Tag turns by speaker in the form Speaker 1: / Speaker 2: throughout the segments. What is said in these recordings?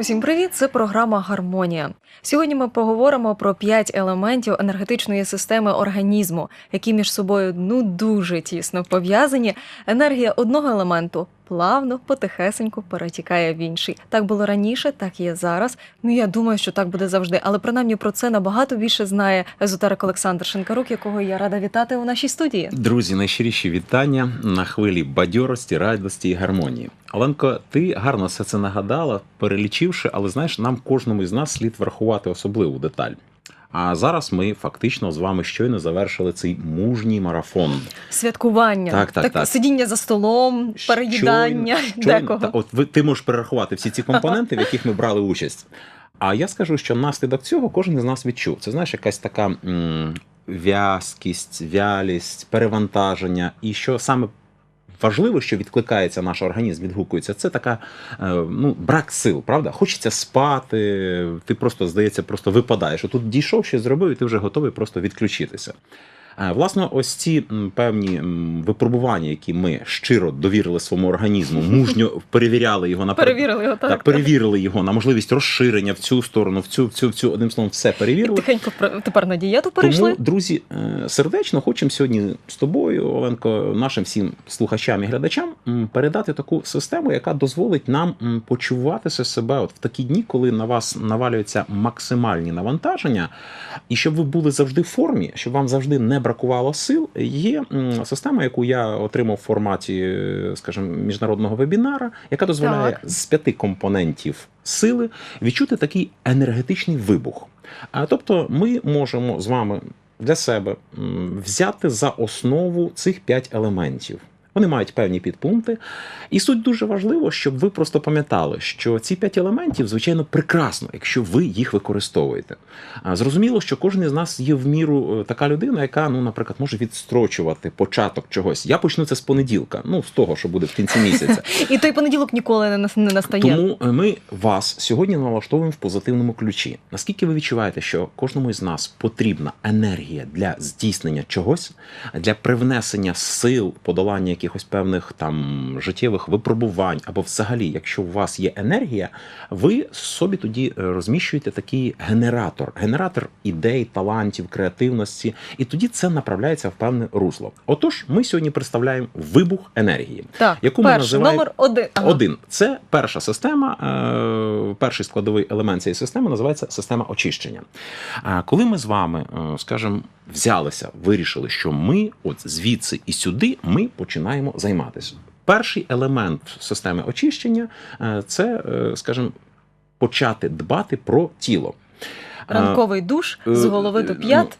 Speaker 1: Усім привіт! Це програма Гармонія. Сьогодні ми поговоримо про п'ять елементів енергетичної системи організму, які між собою ну дуже тісно пов'язані. Енергія одного елементу плавно, потихесеньку перетікає в інший. Так було раніше, так є зараз. Ну я думаю, що так буде завжди. Але принаймні про це набагато більше знає езотерик Олександр Шинкарук, якого я рада вітати у нашій студії.
Speaker 2: Друзі, найщиріші вітання на хвилі бадьорості, радості і гармонії. Оленко, ти гарно все це нагадала, перелічивши, але знаєш, нам кожному із нас слід врахувати особливу деталь. А зараз ми фактично з вами щойно завершили цей мужній марафон.
Speaker 1: Святкування,
Speaker 2: Так, так, так.
Speaker 1: сидіння за столом, переїдання
Speaker 2: Щойно-
Speaker 1: декого.
Speaker 2: та, от ви ти можеш перерахувати всі ці компоненти, в яких ми брали участь. А я скажу, що наслідок цього кожен із нас відчув. Це знаєш, якась така м, в'язкість, вялість, перевантаження, і що саме. Важливо, що відкликається наш організм, відгукується. Це така е, ну, брак сил, правда? Хочеться спати, ти просто, здається, просто випадаєш. Тут дійшов, щось зробив, і ти вже готовий просто відключитися. Е, Власне, ось ці певні випробування, які ми щиро довірили своєму організму, мужньо перевіряли його на
Speaker 1: Перевірили його так.
Speaker 2: так, перевірили його на можливість розширення в цю сторону, в цю, в цю, в цю одним словом, все перевірили.
Speaker 1: тихенько тепер на дієту перейшли.
Speaker 2: Тому, друзі, е, сердечно хочемо сьогодні з тобою, Оленко, нашим всім слухачам і глядачам передати таку систему, яка дозволить нам почуватися себе от в такі дні, коли на вас навалюються максимальні навантаження, і щоб ви були завжди в формі, щоб вам завжди не бракувало сил. Є система, яку я отримав в форматі, е, скажімо, міжнародного вебінара, яка дозволяє
Speaker 1: Так.
Speaker 2: з п'яти компонентів сили відчути такий енергетичний вибух. А тобто, ми можемо з вами для себе взяти за основу цих п'ять елементів. Вони мають певні підпункти. І суть дуже важливо, щоб ви просто пам'ятали, що ці п'ять елементів, звичайно, прекрасно, якщо ви їх використовуєте. Зрозуміло, що кожен із нас є в міру е, така людина, яка, ну, наприклад, може відстрочувати початок чогось. Я почну це з понеділка, ну з того, що буде в кінці місяця.
Speaker 1: І той понеділок ніколи не, настає.
Speaker 2: Тому е, ми вас сьогодні налаштовуємо в позитивному ключі. Наскільки ви відчуваєте, що кожному із нас потрібна енергія для здійснення чогось, для привнесення сил, подолання якихось певних там життєвих випробувань, або взагалі, якщо у вас є енергія, ви собі тоді е, розміщуєте такий генератор, генератор ідей, талантів, креативності, і тоді це направляється в певне русло. Отож, ми сьогодні представляємо вибух енергії.
Speaker 1: так,
Speaker 2: яку ми називаємо
Speaker 1: номер один. Ага.
Speaker 2: Один це перша система, е, перший складовий елемент цієї системи називається система очищення. А коли ми з вами, е, скажімо, взялися, вирішили, що ми от звідси і сюди ми починаємо займатися. Перший елемент системи очищення е, це, е, скажімо, почати дбати про тіло. Е,
Speaker 1: Ранковий душ з
Speaker 2: е,
Speaker 1: голови до
Speaker 2: е,
Speaker 1: п'ят.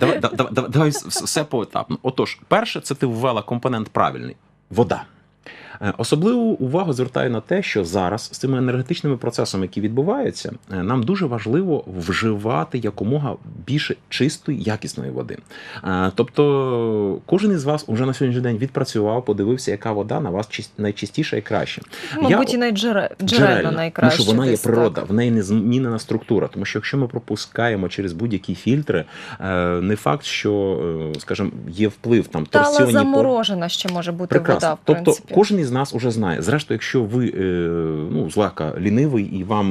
Speaker 2: Давай, да- да- да- давай все поетапно. Отож, перше, це ти ввела компонент правильний вода. Е, Особливу увагу звертаю на те, що зараз з цими енергетичними процесами, які відбуваються, е, нам дуже важливо вживати якомога більше чистої, якісної води. Е, Тобто, кожен із вас уже на сьогоднішній день відпрацював, подивився, яка вода на вас найчистіша і краща.
Speaker 1: Мабуть,
Speaker 2: Я-
Speaker 1: і найджере- джерельно найкраще.
Speaker 2: Тому що вона є природа,
Speaker 1: так.
Speaker 2: в неї не змінена структура. Тому що якщо ми пропускаємо через будь-які фільтри, не факт, що, скажімо, є вплив там
Speaker 1: Та але
Speaker 2: торсіонні пор-
Speaker 1: заморожена ще може бути
Speaker 2: Прекрасно.
Speaker 1: вода, в
Speaker 2: тобто кожен із нас уже знає. Зрештою, якщо ви е, ну, злегка лінивий і вам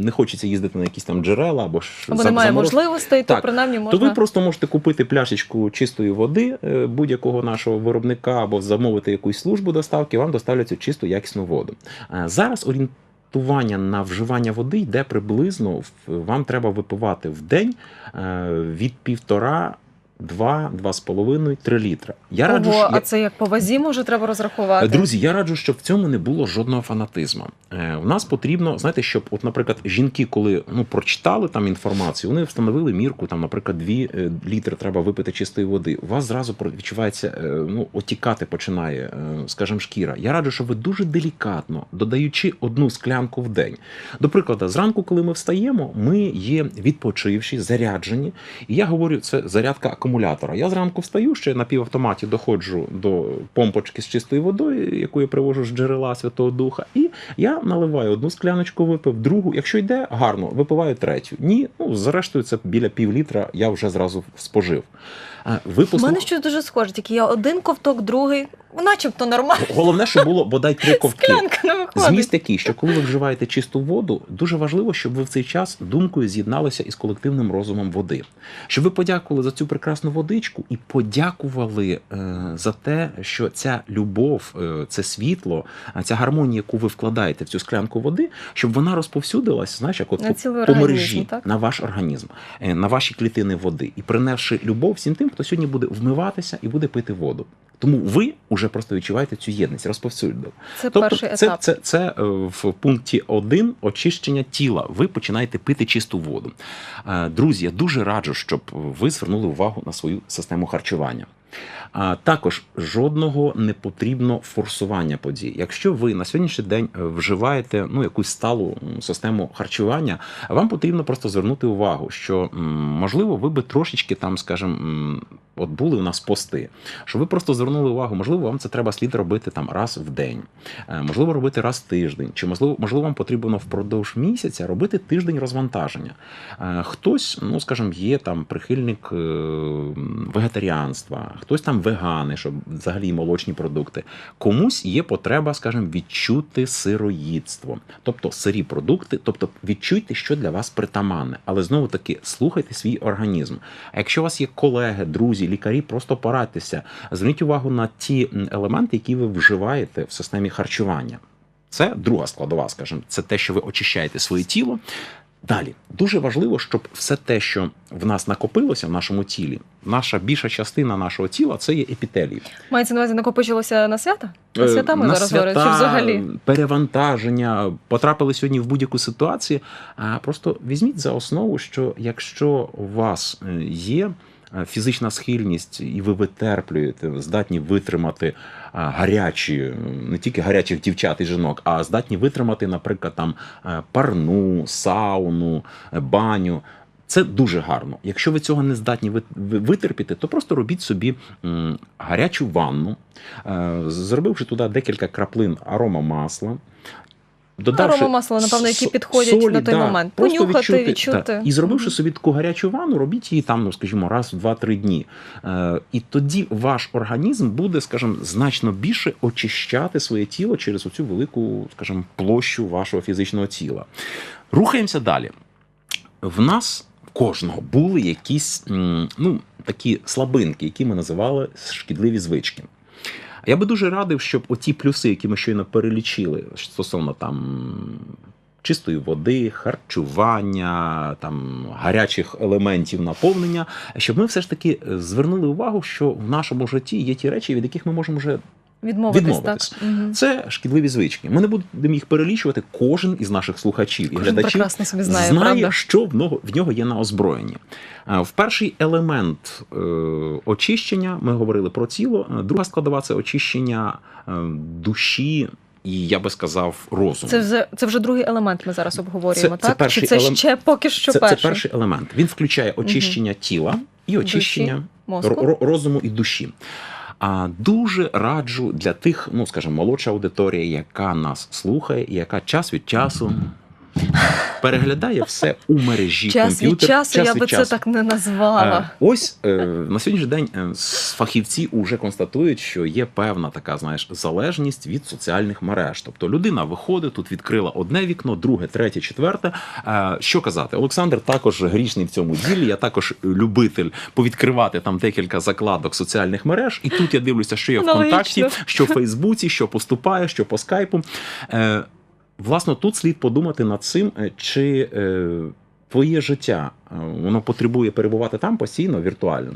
Speaker 2: не хочеться їздити на якісь там джерела або ж
Speaker 1: Або
Speaker 2: за-
Speaker 1: немає
Speaker 2: замороз-
Speaker 1: можливостей, то
Speaker 2: Так,
Speaker 1: принаймні
Speaker 2: то ви просто можете купити пляшечку чистої води е, будь-якого нашого виробника або замовити якусь службу доставки, вам доставлять цю чисту якісну воду. Е, Зараз орієнтування на вживання води йде приблизно вам треба випивати в день е, від півтора. 2, 2,5, 3 літра. Я раджу,
Speaker 1: Ого,
Speaker 2: що-
Speaker 1: а це як по вазі може треба розрахувати.
Speaker 2: Друзі, я раджу, щоб в цьому не було жодного фанатизму. Е, у нас потрібно, знаєте, щоб, от, наприклад, жінки, коли ну прочитали там інформацію, вони встановили мірку, там, наприклад, 2 е, літри треба випити чистої води. У вас зразу відчувається, е, ну, отікати починає, е, скажімо, шкіра. Я раджу, щоб ви дуже делікатно, додаючи одну склянку в день. До прикладу, зранку, коли ми встаємо, ми є відпочивші, заряджені. І я говорю, це зарядка акумулятора. Я зранку встаю, ще на півавтоматі доходжу до помпочки з чистою водою, яку я привожу з джерела Святого Духа, і я наливаю одну скляночку, випив, другу. Якщо йде, гарно, випиваю третю. Ні, ну зрештою, це біля пів літра я вже зразу спожив. А, Ви
Speaker 1: У мене щось дуже схоже, тільки я один ковток, другий начебто нормально.
Speaker 2: Головне, щоб було бодай три ковтки.
Speaker 1: Склянка не виходить.
Speaker 2: Зміст такий, що коли ви вживаєте чисту воду, дуже важливо, щоб ви в цей час думкою з'єдналися із колективним розумом води. Щоб ви подякували за цю прекрасну водичку і подякували е, за те, що ця любов, е, це світло, а ця гармонія, яку ви вкладаєте в цю склянку води, щоб вона розповсюдилась, знаєш, як от
Speaker 1: На
Speaker 2: по- по мережі
Speaker 1: так?
Speaker 2: на ваш організм, е, на ваші клітини води, і принесши любов всім тим, хто сьогодні буде вмиватися і буде пити воду. Тому ви вже просто відчуваєте цю єдність, розповсюдно.
Speaker 1: Це
Speaker 2: Тобто,
Speaker 1: перший
Speaker 2: це,
Speaker 1: етап.
Speaker 2: це, це це в пункті 1 очищення тіла. Ви починаєте пити чисту воду. Е, Друзі, я дуже раджу, щоб ви звернули увагу на свою систему харчування. А також жодного не потрібно форсування подій. Якщо ви на сьогоднішній день е, вживаєте ну якусь сталу систему харчування, вам потрібно просто звернути увагу, що можливо ви би трошечки там, скажімо, от були у нас пости, що ви просто звернули увагу, можливо, вам це треба слід робити там раз в день, е, можливо, робити раз в тиждень, чи можливо, можливо, вам потрібно впродовж місяця робити тиждень розвантаження. Е, Хтось, ну скажімо, є там прихильник вегетаріанства, хтось там вегани, щоб взагалі молочні продукти. Комусь є потреба, скажімо, відчути сироїдство, тобто сирі продукти, тобто відчуйте, що для вас притаманне. Але знову таки слухайте свій організм. А якщо у вас є колеги, друзі, лікарі, просто порадьтеся, зверніть увагу на ті елементи, які ви вживаєте в системі харчування. Це друга складова, скажімо, це те, що ви очищаєте своє тіло. Далі дуже важливо, щоб все те, що в нас накопилося в нашому тілі, наша більша частина нашого тіла це є епітелій.
Speaker 1: Мається на увазі накопичилося на свята? На свята ми
Speaker 2: Е, На
Speaker 1: зараз говоримо, чи взагалі?
Speaker 2: перевантаження, потрапили сьогодні в будь-яку ситуацію. А просто візьміть за основу, що якщо у вас е, є фізична схильність, і ви витерплюєте, здатні витримати гарячі, не тільки гарячих дівчат і жінок, а здатні витримати, наприклад, там е, парну, сауну, е, баню. Це дуже гарно. Якщо ви цього не здатні ви- ви- витерпіти, то просто робіть собі гарячу ванну, е, зробивши туди декілька краплин арома масла.
Speaker 1: Арома масла, напевно, які підходять на той момент. Понюхати, відчути.
Speaker 2: та. І зробивши собі таку гарячу ванну, робіть її там, ну скажімо, раз в 2-3 дні. Е, і тоді ваш організм буде, скажімо, значно більше очищати своє тіло через оцю велику, скажімо, площу вашого фізичного тіла. Рухаємося далі. В нас в кожного були якісь ну, такі слабинки, які ми називали шкідливі звички. Я би дуже радив, щоб оті плюси, які ми щойно перелічили, стосовно там чистої води, харчування, там гарячих елементів наповнення, щоб ми все ж таки е, звернули увагу, що в нашому житті є ті речі, від яких ми можемо вже
Speaker 1: Відмовитись,
Speaker 2: відмовитись.
Speaker 1: так. Мгм.
Speaker 2: це шкідливі звички. Ми не будемо їх перелічувати. Кожен із наших слухачів і глядачів
Speaker 1: собі знає, правда?
Speaker 2: що в нього, в нього є на озброєнні. В перший елемент е, очищення ми говорили про тіло. Друга складова це очищення е, душі. І я би сказав, розуму.
Speaker 1: Це вже, це вже другий елемент ми зараз обговорюємо,
Speaker 2: Це- це
Speaker 1: так?
Speaker 2: перший
Speaker 1: Чи це
Speaker 2: елем-
Speaker 1: ще поки що
Speaker 2: це,
Speaker 1: перший?
Speaker 2: це перший елемент. Він включає очищення тіла і очищення
Speaker 1: Мозку.
Speaker 2: ро- ро- розуму і душі. А дуже раджу для тих, ну скажімо, молодша аудиторія, яка нас слухає, і яка час від часу переглядає все у мережі
Speaker 1: Час від
Speaker 2: комп'ютер.
Speaker 1: часу я
Speaker 2: від
Speaker 1: би це так не назвала.
Speaker 2: Е, Ось е, на сьогоднішній день е, фахівці вже констатують, що є певна така, знаєш, залежність від соціальних мереж. Тобто людина виходить, тут відкрила одне вікно, друге, третє, четверте. Що казати? Олександр також грішний в цьому ділі. Я також любитель повідкривати там декілька закладок соціальних мереж. І тут я дивлюся, що є в контакті, що в Фейсбуці, що поступає, що по скайпу. Власне, тут слід подумати над цим, е, чи е, твоє життя воно потребує перебувати там постійно віртуально.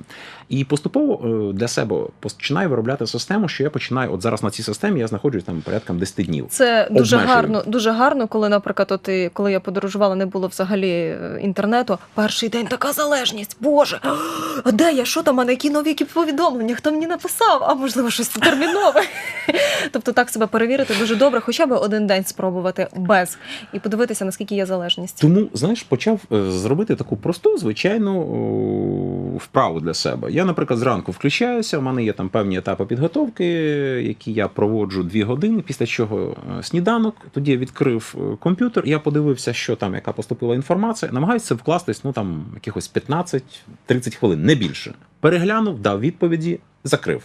Speaker 2: І поступово е, для себе починаю виробляти систему, що я починаю, от зараз на цій системі я знаходжусь там порядком 10 днів.
Speaker 1: Це дуже
Speaker 2: обмежую.
Speaker 1: гарно, дуже гарно, коли, наприклад, от і коли я подорожувала, не було взагалі е, інтернету. Перший день така залежність. Боже, а де я? Що там? А на які нові повідомлення? Хто мені написав? А можливо, щось термінове. Тобто так себе перевірити дуже добре, хоча б один день спробувати без і подивитися, наскільки є залежність.
Speaker 2: Тому, знаєш, почав е, зробити таку просту, звичайну вправу для себе. Я, наприклад, зранку включаюся, у мене є там певні етапи підготовки, які я проводжу дві години, після чого е, сніданок. Тоді я відкрив е, комп'ютер, я подивився, що там, яка поступила інформація. Намагаюся вкластись, ну там якихось 15-30 хвилин, не більше. Переглянув, дав відповіді, закрив.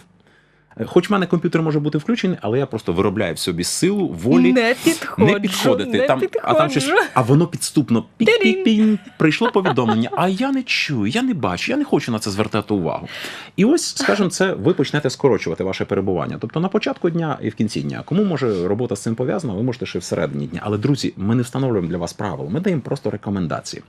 Speaker 2: Е, Хоч в мене комп'ютер може бути включений, але я просто виробляю в собі силу, волі.
Speaker 1: не підходжу,
Speaker 2: не підходити.
Speaker 1: не
Speaker 2: там, а там щось, а воно підступно прийшло повідомлення. А я не чую, я не бачу, я не хочу на це звертати увагу. І ось, скажімо, це ви почнете скорочувати ваше перебування. Тобто на початку дня і в кінці дня. Кому може робота з цим пов'язана, ви можете ще всередині дня. Але друзі, ми не встановлюємо для вас правил, ми даємо просто рекомендації.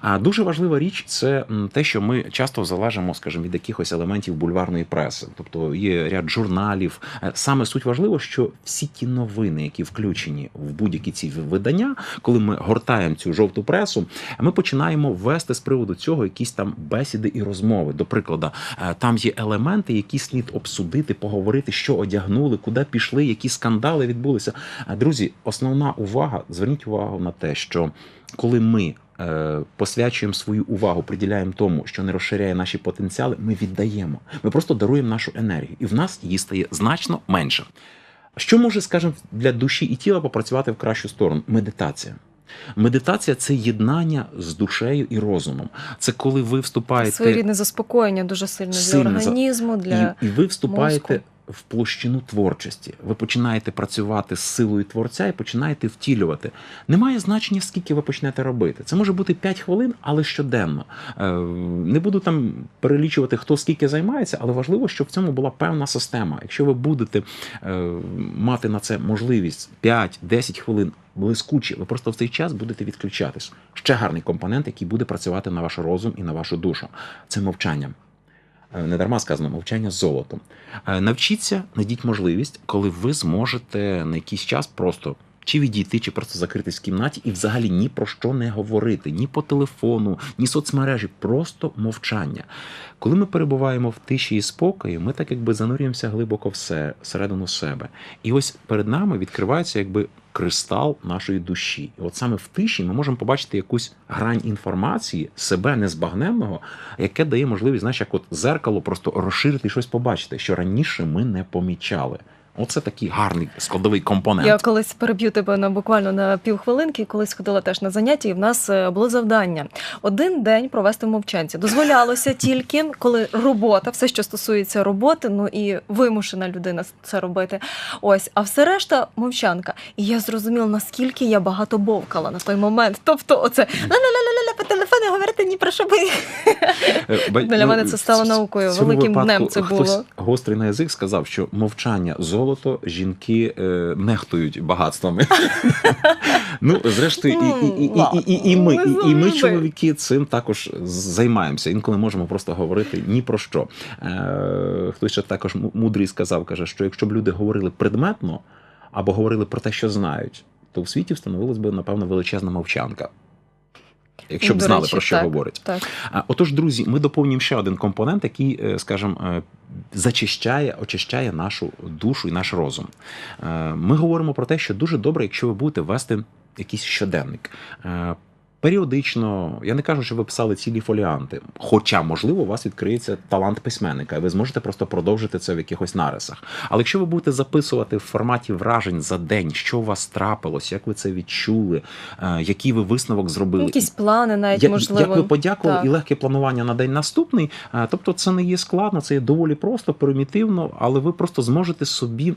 Speaker 2: А дуже важлива річ це те, що ми часто залежимо, скажімо, від якихось елементів бульварної преси. Тобто є ряд журналів. Е, Саме суть важливо, що всі ті новини, які включені в будь-які ці видання, коли ми гортаємо цю жовту пресу, ми починаємо вести з приводу цього якісь там бесіди і розмови. До прикладу, е, там є елементи, які слід обсудити, поговорити, що одягнули, куди пішли, які скандали відбулися. Е, Друзі, основна увага, зверніть увагу на те, що коли ми е, посвячуємо свою увагу, приділяємо тому, що не розширяє наші потенціали, ми віддаємо. Ми просто даруємо нашу енергію, і в нас її стає значно менше. Що може, скажімо, для душі і тіла попрацювати в кращу сторону? Медитація. Медитація це єднання з душею і розумом. Це коли ви вступаєте
Speaker 1: Своєрідне заспокоєння дуже сильне для організму, для
Speaker 2: і, і ви вступаєте
Speaker 1: мозку.
Speaker 2: В площину творчості. Ви починаєте працювати з силою творця і починаєте втілювати. Немає значення, скільки ви почнете робити. Це може бути 5 хвилин, але щоденно. Е, Не буду там перелічувати, хто скільки займається, але важливо, щоб в цьому була певна система. Якщо ви будете е, мати на це можливість 5-10 хвилин. Блискучі, ви просто в цей час будете відключатись. Ще гарний компонент, який буде працювати на ваш розум і на вашу душу. Це мовчання. Е, Не дарма сказано мовчання золотом. Е, Навчіться, знайдіть можливість, коли ви зможете на якийсь час просто чи відійти, чи просто закритись в кімнаті і взагалі ні про що не говорити, ні по телефону, ні соцмережі, просто мовчання. Коли ми перебуваємо в тиші і спокої, ми так якби занурюємося глибоко в се, всередину себе. І ось перед нами відкривається якби кристал нашої душі. І от саме в тиші ми можемо побачити якусь грань інформації, себе незбагненного, яке дає можливість, знаєш, як от зеркало, просто розширити і щось побачити, що раніше ми не помічали. Оце такий гарний складовий компонент.
Speaker 1: Я колись переб'ю тебе на буквально на півхвилинки. Колись ходила теж на заняття, і в нас е, було завдання один день провести в мовчанці. Дозволялося тільки, коли робота, все, що стосується роботи, ну і вимушена людина це робити. Ось, а все решта мовчанка. І я зрозуміла, наскільки я багато бовкала на той момент. Тобто, оце ла-ла-ла-ла-ла по телефону говорити ні про що би.
Speaker 2: Е,
Speaker 1: Для мене це стало наукою. Великим днем це
Speaker 2: хтось
Speaker 1: було.
Speaker 2: Гострий на язик сказав, що мовчання золото жінки е, нехтують багатствами. ну, зрештою, і, ми, і, ми, чоловіки, цим також займаємося. Інколи можемо просто говорити ні про що. Е, хтось ще також му- мудрий сказав, каже, що якщо б люди говорили предметно або говорили про те, що знають, то в світі встановилась би, напевно, величезна мовчанка. Якщо б знали,
Speaker 1: речі,
Speaker 2: про що
Speaker 1: так.
Speaker 2: говорить.
Speaker 1: Так.
Speaker 2: Отож, друзі, ми доповнюємо ще один компонент, який, е, скажімо, е, зачищає, очищає нашу душу і наш розум. Е, Ми говоримо про те, що дуже добре, якщо ви будете вести якийсь щоденник. Періодично, я не кажу, що ви писали цілі фоліанти, хоча, можливо, у вас відкриється талант письменника, і ви зможете просто продовжити це в якихось нарисах. Але якщо ви будете записувати в форматі вражень за день, що у вас трапилось, як ви це відчули, е, який ви висновок зробили,
Speaker 1: Якісь плани навіть
Speaker 2: як,
Speaker 1: можливо.
Speaker 2: як ви подякували
Speaker 1: Так.
Speaker 2: і легке планування на день наступний. Е, Тобто, це не є складно, це є доволі просто, примітивно, але ви просто зможете собі,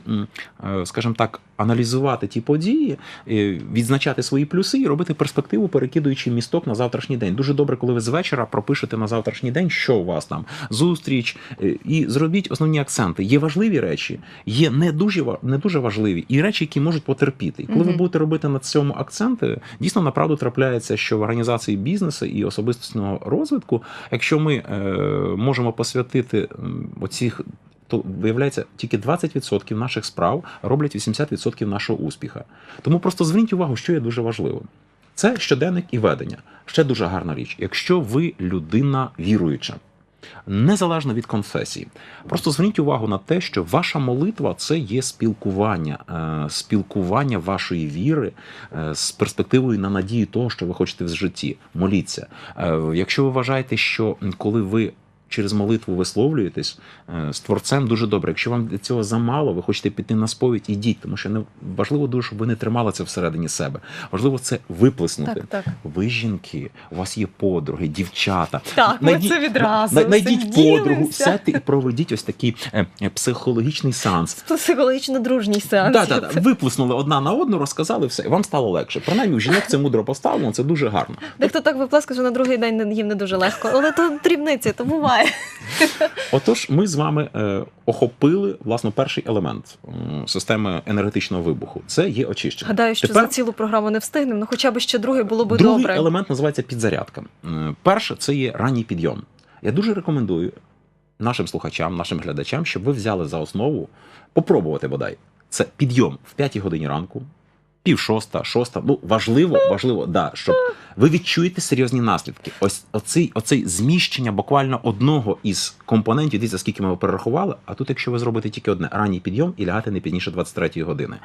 Speaker 2: е, скажімо так, аналізувати ті події, е, відзначати свої плюси і робити перспективу, перекидуючи місток на завтрашній день. Дуже добре, коли ви з вечора пропишете на завтрашній день, що у вас там зустріч, е, і зробіть основні акценти. Є важливі речі, є не дуже не дуже важливі, і речі, які можуть потерпіти. І коли ви будете робити на цьому акценти, дійсно направду трапляється, що в організації бізнесу і особистісного розвитку, якщо ми е, можемо посвятити оцих. То виявляється, тільки 20% наших справ роблять 80% нашого успіха. Тому просто зверніть увагу, що є дуже важливо. Це щоденник і ведення. Ще дуже гарна річ. Якщо ви людина віруюча, незалежно від конфесії, просто зверніть увагу на те, що ваша молитва це є спілкування, е, спілкування вашої віри е, з перспективою на надію того, що ви хочете в житті. Моліться. Е, Якщо ви вважаєте, що коли ви через молитву висловлюєтесь е, з творцем дуже добре. Якщо вам цього замало, ви хочете піти на сповідь, ідіть, тому що не важливо дуже, щоб ви не тримали це всередині себе. Важливо це виплеснути.
Speaker 1: Так, так.
Speaker 2: Ви жінки, у вас є подруги, дівчата.
Speaker 1: Так, ми це відразу
Speaker 2: най- Найдіть подругу, сядьте і проведіть ось такий е, е, психологічний сеанс.
Speaker 1: Психологічно дружній сеанс.
Speaker 2: Да, да. Виплеснули одна на одну, розказали все, і вам стало легше. Принаймні, у жінок це мудро поставлено, це дуже гарно.
Speaker 1: Дехто так виплескає, що на другий день їм не дуже легко, але то дрібниці, то буває.
Speaker 2: Отож, ми з вами е, охопили власне перший елемент системи енергетичного вибуху. Це є очищення.
Speaker 1: Гадаю, що
Speaker 2: Тепер
Speaker 1: за цілу програму не встигнемо, ну хоча б ще другий було б
Speaker 2: другий
Speaker 1: добре.
Speaker 2: елемент називається підзарядка. Е, Перше, це є ранній підйом. Я дуже рекомендую нашим слухачам, нашим глядачам, щоб ви взяли за основу попробувати бодай. Це підйом в 5 годині ранку, пів шоста, шоста. Ну важливо, важливо, да, щоб ви відчуєте серйозні наслідки. Ось оцей, оцей зміщення буквально одного із компонентів. Дивіться, скільки ми його перерахували. А тут, якщо ви зробите тільки одне ранній підйом і лягати не пізніше 23-ї години.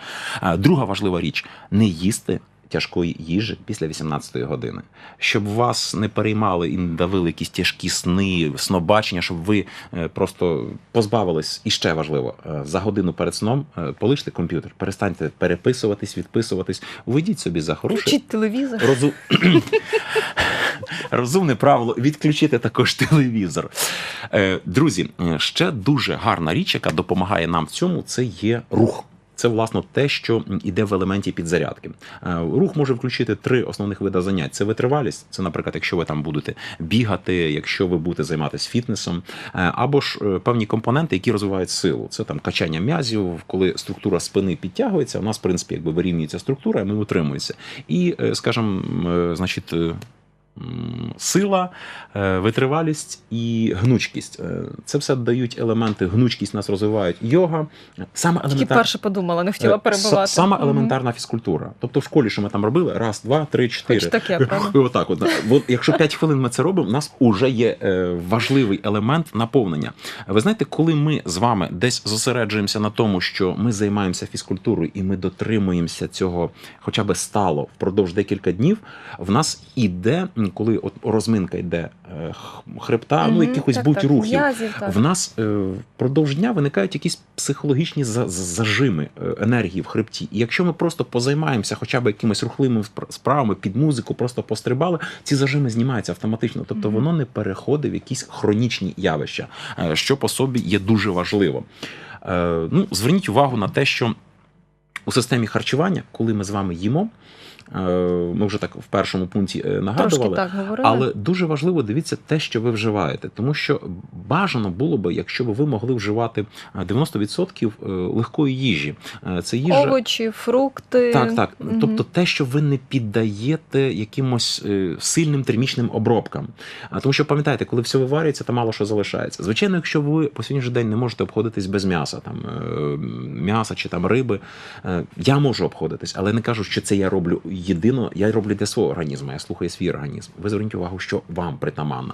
Speaker 2: Друга важлива річ не їсти. Тяжкої їжі після 18-ї години, щоб вас не переймали і не давили якісь тяжкі сни, снобачення, щоб ви е, просто позбавились і ще важливо е, за годину перед сном е, полиште комп'ютер, перестаньте переписуватись, відписуватись, уведіть собі за хороший
Speaker 1: Включіть телевізор.
Speaker 2: Розум... Розумне правило відключити також телевізор. Друзі, ще дуже гарна річ, яка допомагає нам в цьому, це є рух. Це власне те, що йде в елементі підзарядки. Е, Рух може включити три основних види занять: це витривалість. Це, наприклад, якщо ви там будете бігати, якщо ви будете займатися фітнесом, е, або ж е, певні компоненти, які розвивають силу. Це там качання м'язів, коли структура спини підтягується. У нас, в принципі, якби вирівнюється структура, і ми утримуємося. І, скажімо, значить. Сила, е, витривалість і гнучкість Е, це все дають елементи. Гнучкість нас розвивають йога. Саме
Speaker 1: Тільки
Speaker 2: елементар-
Speaker 1: перше подумала, не хотіла
Speaker 2: Е,
Speaker 1: перебивати.
Speaker 2: Саме елементарна фізкультура. Тобто в школі, що ми там робили, раз, два, три, чотири.
Speaker 1: Хоч таке, правда?
Speaker 2: Отак, от. От якщо 5 хвилин ми це робимо, у нас вже є важливий елемент наповнення. Ви знаєте, коли ми з вами десь зосереджуємося на тому, що ми займаємося фізкультурою і ми дотримуємося цього хоча б стало впродовж декілька днів, в нас іде, м, коли от розминка йде е, хребта, ну якихось
Speaker 1: так,
Speaker 2: будь
Speaker 1: так,
Speaker 2: рухів. В нас е, впродовж дня виникають якісь психологічні за- за- зажими е, енергії в хребті. І якщо ми просто позаймаємося хоча б якимись рухливими справами під музику, просто пострибали, ці зажими знімаються автоматично. Тобто
Speaker 1: Мгм.
Speaker 2: воно не переходить в якісь хронічні явища, що по собі є дуже важливо. Ну, зверніть увагу на те, що у системі харчування, коли ми з вами їмо, е, ми вже так в першому пункті е,
Speaker 1: Трошки
Speaker 2: нагадували.
Speaker 1: так.
Speaker 2: Але дуже важливо дивіться те, що ви вживаєте, тому що бажано було би, якщо б ви могли вживати е, 90% е, легкої їжі. Це їжа.
Speaker 1: Овочі, фрукти.
Speaker 2: Так, так.
Speaker 1: Мгм.
Speaker 2: Тобто те, що ви не піддаєте якимось сильним термічним обробкам. А тому що пам'ятаєте, коли все виварюється, то мало що залишається. Звичайно, якщо ви по сьогоднішній день не можете обходитись без м'яса, там м'яса чи там риби, я можу обходитись, але не кажу, що це я роблю єдино. Я роблю для свого організму. Я слухаю свій організм. Ви зверніть увагу, що вам притаманно.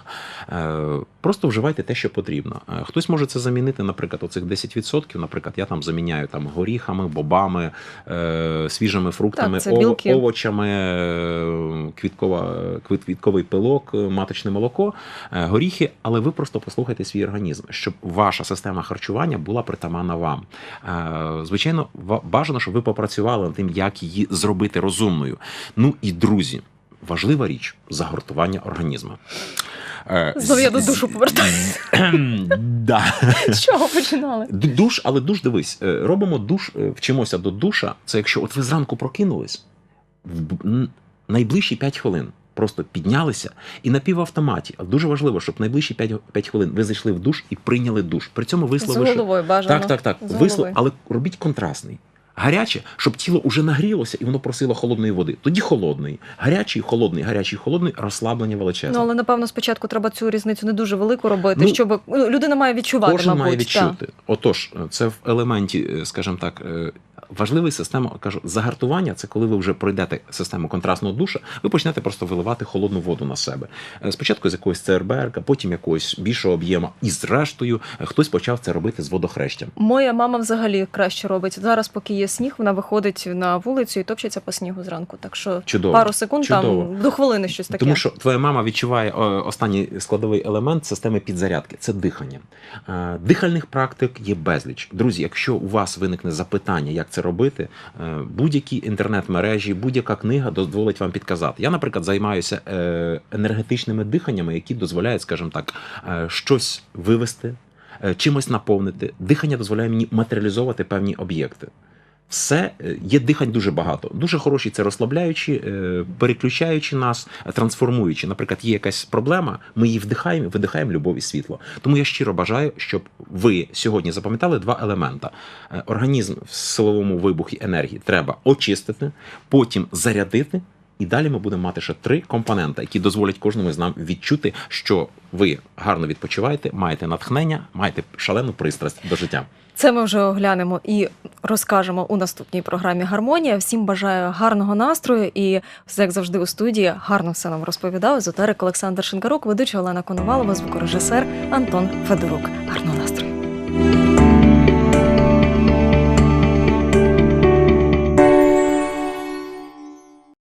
Speaker 2: Е, Просто вживайте те, що потрібно. Е, Хтось може це замінити, наприклад, оцих 10%, Наприклад, я там заміняю там горіхами, бобами, е, свіжими фруктами,
Speaker 1: Так,
Speaker 2: ово- овочами, квіткова, квітковий пилок, маточне молоко, горіхи, але ви просто послухайте свій організм, щоб ваша система харчування була притаманна вам. Звичайно, бажано, щоб ви попрацювали над тим, як її зробити розумною. Ну і друзі, важлива річ загортування організму. Е,
Speaker 1: Знову я до душу повертаюся.
Speaker 2: Да.
Speaker 1: З чого починали?
Speaker 2: Душ, але душ, дивись, е, робимо душ, е, вчимося до душа. Це якщо от ви зранку прокинулись, в найближчі 5 хвилин. Просто піднялися і на півавтоматі. Дуже важливо, щоб найближчі 5, 5 хвилин ви зайшли в душ і прийняли душ. При цьому
Speaker 1: З головою бажано.
Speaker 2: так, так, так. Вислов, але робіть контрастний. Гаряче, щоб тіло уже нагрілося і воно просило холодної води. Тоді холодний, гарячий, холодний, гарячий, холодний, розслаблення величезне.
Speaker 1: Ну, але напевно спочатку треба цю різницю не дуже велику робити,
Speaker 2: Ну,
Speaker 1: щоб ну, людина має відчувати,
Speaker 2: Кожен
Speaker 1: мабуть.
Speaker 2: має відчути. Отож, це в елементі, е, скажімо так, е, важливий система кажу, загартування це коли ви вже пройдете систему контрастного душа, ви почнете просто виливати холодну воду на себе. Е, Спочатку з якогось ЦРБР, потім якогось більшого об'єму, і зрештою хтось почав це робити з водохрещем.
Speaker 1: Моя мама взагалі краще робить. Зараз, поки є сніг, вона виходить на вулицю і топчеться по снігу зранку. Так що
Speaker 2: Чудово.
Speaker 1: пару секунд
Speaker 2: Чудово.
Speaker 1: там до хвилини щось таке.
Speaker 2: Тому що твоя мама відчуває останній складовий елемент системи підзарядки це дихання. Е, Дихальних практик є безліч. Друзі, якщо у вас виникне запитання, як це робити, е, будь-які інтернет-мережі, будь-яка книга дозволить вам підказати. Я, наприклад, займаюся е, енергетичними диханнями, які дозволяють, скажімо так, е, щось вивести, е, чимось наповнити. Дихання дозволяє мені матеріалізовувати певні об'єкти. Все е, є дихань дуже багато. Дуже хороші це розслабляючі, е, переключаючи нас, е, трансформуючи. Наприклад, є якась проблема, ми її вдихаємо, видихаємо любов і світло. Тому я щиро бажаю, щоб ви сьогодні запам'ятали два елемента: організм в силовому вибухі енергії треба очистити, потім зарядити. І далі ми будемо мати ще три компоненти, які дозволять кожному з нам відчути, що ви гарно відпочиваєте, маєте натхнення, маєте шалену пристрасть до життя.
Speaker 1: Це ми вже оглянемо і розкажемо у наступній програмі Гармонія. Всім бажаю гарного настрою і, як завжди, у студії гарно все нам розповідав езотерик Олександр Шинкарук, ведуча Олена Коновалова, звукорежисер Антон Федорук. Гарного настрою!